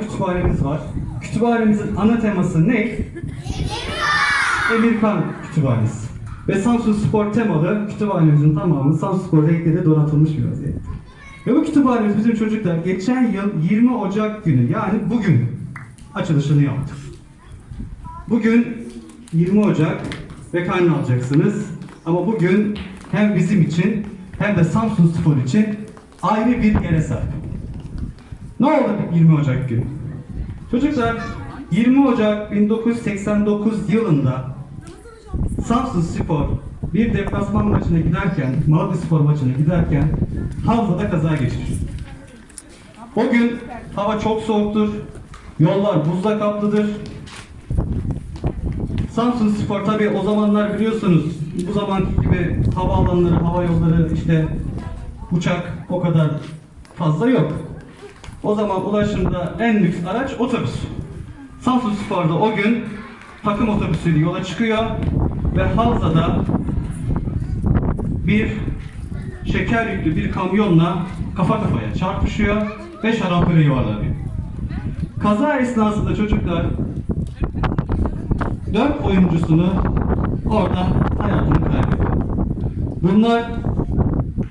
kütüphanemiz var. Kütüphanemizin ana teması ne? Emirkan Kütüphanesi. Ve Samsun Spor temalı kütüphanemizin tamamı Samsun Spor renkleri donatılmış bir vaziyette. Ve bu kütüphanemiz bizim çocuklar geçen yıl 20 Ocak günü yani bugün açılışını yaptı. Bugün 20 Ocak ve karne alacaksınız. Ama bugün hem bizim için hem de Samsun Spor için ayrı bir yere sahip. Ne oldu 20 Ocak günü? Çocuklar 20 Ocak 1989 yılında Samsun Spor bir deplasman maçına giderken, Malatya Spor maçına giderken Havza'da kaza geçirir. O gün hava çok soğuktur, yollar buzla kaplıdır. Samsun Spor tabi o zamanlar biliyorsunuz bu zamanki gibi havaalanları, hava yolları işte uçak o kadar fazla yok. O zaman ulaşımda en lüks araç otobüs. Samsun Spor'da o gün takım otobüsüyle yola çıkıyor ve Havza'da bir şeker yüklü bir kamyonla kafa kafaya çarpışıyor ve şarampole yuvarlanıyor. Kaza esnasında çocuklar dört oyuncusunu orada hayatını kaybediyor. Bunlar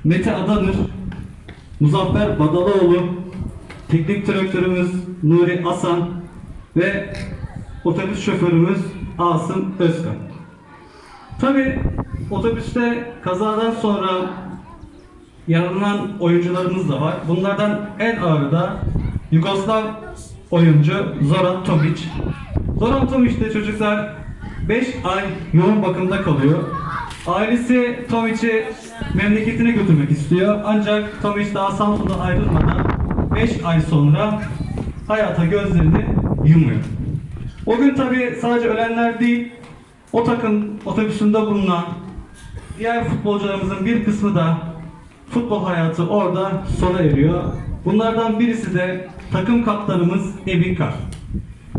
Mete Adanır, Muzaffer Badaloğlu, teknik direktörümüz Nuri Asan ve otobüs şoförümüz Asım Özkan. Tabi otobüste kazadan sonra yaralanan oyuncularımız da var. Bunlardan en ağırı da Yugoslav oyuncu Zoran Tomic. Zoran Tomic de çocuklar 5 ay yoğun bakımda kalıyor. Ailesi Tomic'i memleketine götürmek istiyor. Ancak Tomic daha Samsun'dan ayrılmadan 5 ay sonra hayata gözlerini yumuyor. O gün tabi sadece ölenler değil, o takım otobüsünde bulunan diğer futbolcularımızın bir kısmı da futbol hayatı orada sona eriyor. Bunlardan birisi de takım kaptanımız Emin Kar.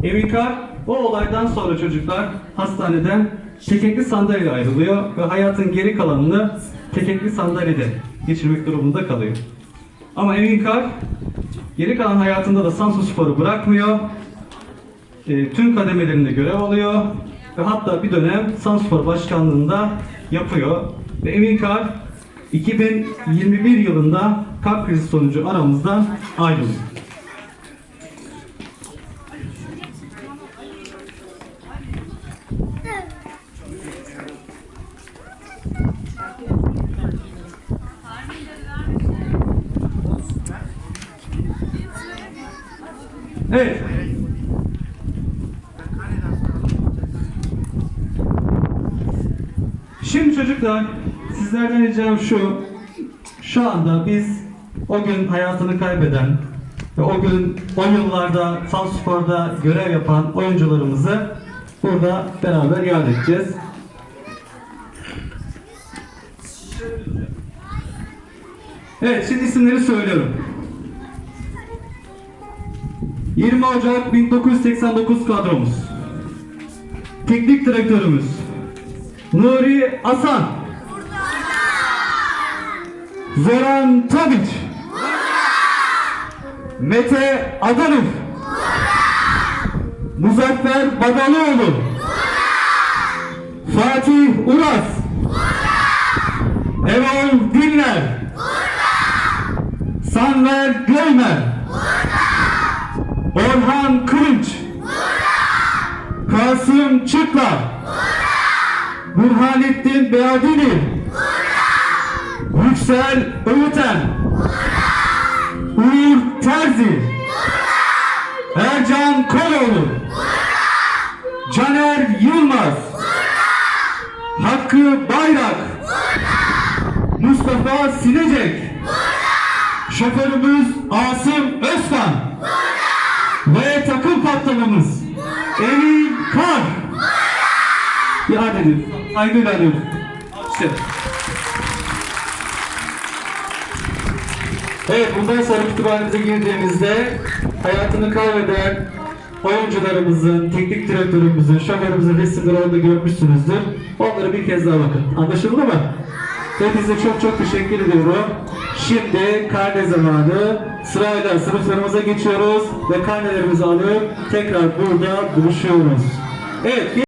Emin Kar o olaydan sonra çocuklar hastaneden tekekli sandalye ayrılıyor ve hayatın geri kalanını tekekli sandalyede geçirmek durumunda kalıyor. Ama Emin Kar geri kalan hayatında da Samsun Spor'u bırakmıyor. E, tüm kademelerinde görev alıyor ve hatta bir dönem Samspor Başkanlığında yapıyor. Ve Emin Kar 2021 yılında kalp krizi sonucu aramızdan ayrılıyor. Evet. Şimdi çocuklar sizlerden ricam şu. Şu anda biz o gün hayatını kaybeden ve o gün o yıllarda Samspor'da görev yapan oyuncularımızı burada beraber yad edeceğiz. Evet şimdi isimleri söylüyorum. 20 Ocak 1989 kadromuz. Teknik direktörümüz Nuri Asan. Zoran Tabiç. Mete Adanır. Muzaffer Badaloğlu. Fatih Uras. Erol Dinler. Sanver Göymer. Orhan Kılıç. Kasım Çıtlar. Burhanettin Beadili. Yüksel Öğüten. Uğur Terzi. Ercan Koloğlu. Caner Yılmaz. Hakkı Bayrak. Mustafa Sinecek. Şoförümüz Asım Özkan. Ve takım kaptanımız Emin Kar. Bir adedim. Saygıyla anıyorum. Alkışlar. Evet, bundan sonra kütüphanemize girdiğimizde hayatını kaybeden oyuncularımızın, teknik direktörümüzün, şoförümüzün resimleri orada görmüşsünüzdür. Onları bir kez daha bakın. Anlaşıldı mı? Hepinize çok çok teşekkür ediyorum. Şimdi karne zamanı. Sırayla sınıflarımıza geçiyoruz ve karnelerimizi alıp tekrar burada buluşuyoruz. Evet.